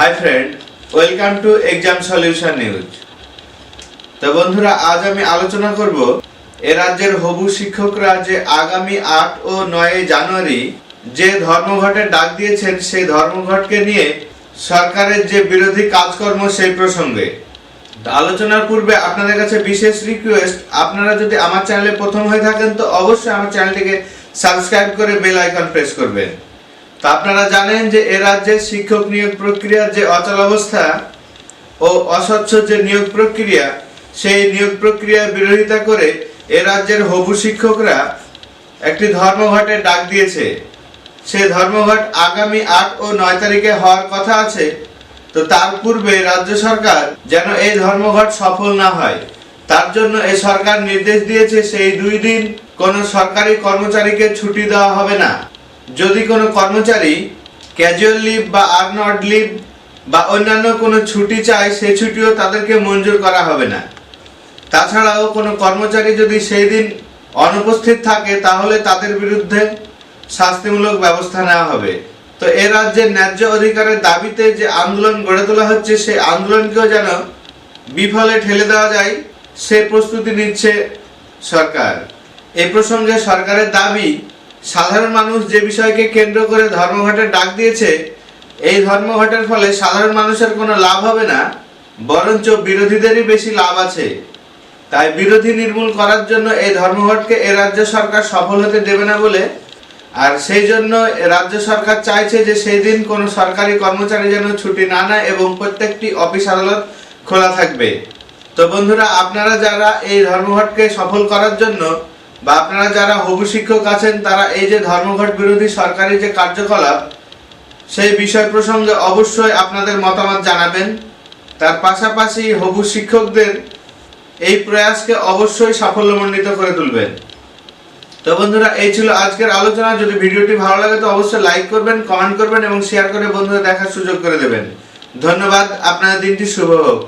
Hi friend welcome to exam solution news তো বন্ধুরা, আজ আমি আলোচনা করব, এ রাজ্যের হবু শিক্ষকরা যে আগামী আট ও নয় জানুয়ারি যে ধর্মঘটের ডাক দিয়েছেন, সেই ধর্মঘটকে নিয়ে সরকারের যে বিরোধী কাজকর্ম, সেই প্রসঙ্গে। আলোচনার পূর্বে আপনাদের কাছে বিশেষ রিকোয়েস্ট আপনারা যদি আমার চ্যানেলে প্রথম হয়ে থাকেন, তো অবশ্যই আমার চ্যানেলটিকে সাবস্ক্রাইব করে বেল আইকন প্রেস করবেন। আপনারা জানেন যে এ রাজ্যের শিক্ষক নিয়োগ প্রক্রিয়ার যে অচল অবস্থা ও অস্বচ্ছ যে নিয়োগ প্রক্রিয়া, সেই নিয়োগ প্রক্রিয়ার বিরোধিতা করে এ রাজ্যের হবু শিক্ষকরা একটি ধর্মঘটের ডাক দিয়েছে। সেই ধর্মঘট আগামী আট ও নয় তারিখে হওয়ার কথা আছে। তো তার পূর্বে রাজ্য সরকার যেন এই ধর্মঘট সফল না হয়। তার জন্য এ সরকার নির্দেশ দিয়েছে, সেই দুই দিন কোনো সরকারি কর্মচারীকে ছুটি দেওয়া হবে না। যদি কোনো কর্মচারী ক্যাজুয়াল লিভ বা আর্নড লিভ বা অন্যান্য কোনো ছুটি চায় সেই ছুটিও তাদেরকে মঞ্জুর করা হবে না। তাছাড়াও কোনো কর্মচারী যদি সেই দিন অনুপস্থিত থাকে, তাহলে তাদের বিরুদ্ধে শাস্তিমূলক ব্যবস্থা নেওয়া হবে। তো এ রাজ্যের ন্যায্য অধিকারের দাবিতে যে আন্দোলন গড়ে তোলা হচ্ছে সেই আন্দোলনকেও যেন বিফলে ঠেলে দেওয়া যায়, সে প্রস্তুতি নিচ্ছে সরকার। এ প্রসঙ্গে সরকারের দাবি সাধারণ মানুষ যে বিষয়কে কেন্দ্র করে ধর্মঘটের ডাক দিয়েছে, এই ধর্মঘটের ফলে সাধারণ মানুষের কোনো লাভ হবে না, বরঞ্চ বিরোধীদেরই বেশি লাভ আছে। তাই বিরোধী নির্মূল করার জন্য এই ধর্মঘটকে এ রাজ্য সরকার সফল হতে দেবে না বলে, আর সেই জন্য রাজ্য সরকার চাইছে যে সেই দিন কোনো সরকারি কর্মচারী যেন ছুটি না নেয় এবং প্রত্যেকটি অফিস আদালত খোলা থাকবে। তো বন্ধুরা, আপনারা যারা এই ধর্মঘটকে সফল করার জন্য বা আপনারা যারা হবু শিক্ষক আছেন, তারা এই যে ধর্মঘট বিরোধী সরকারি যে কার্যকলাপ, সেই বিষয় প্রসঙ্গে অবশ্যই আপনাদের মতামত জানাবেন। তার পাশাপাশি হবু শিক্ষকদের এই প্রয়াসকে অবশ্যই সাফল্যমণ্ডিত করে তুলবেন। তো বন্ধুরা, এই ছিল আজকের আলোচনা। যদি ভিডিওটি ভালো লাগে, তো অবশ্যই লাইক করবেন, কমেন্ট করবেন এবং শেয়ার করে বন্ধুদের দেখার সুযোগ করে দেবেন। ধন্যবাদ, আপনাদের দিনটি শুভ হোক।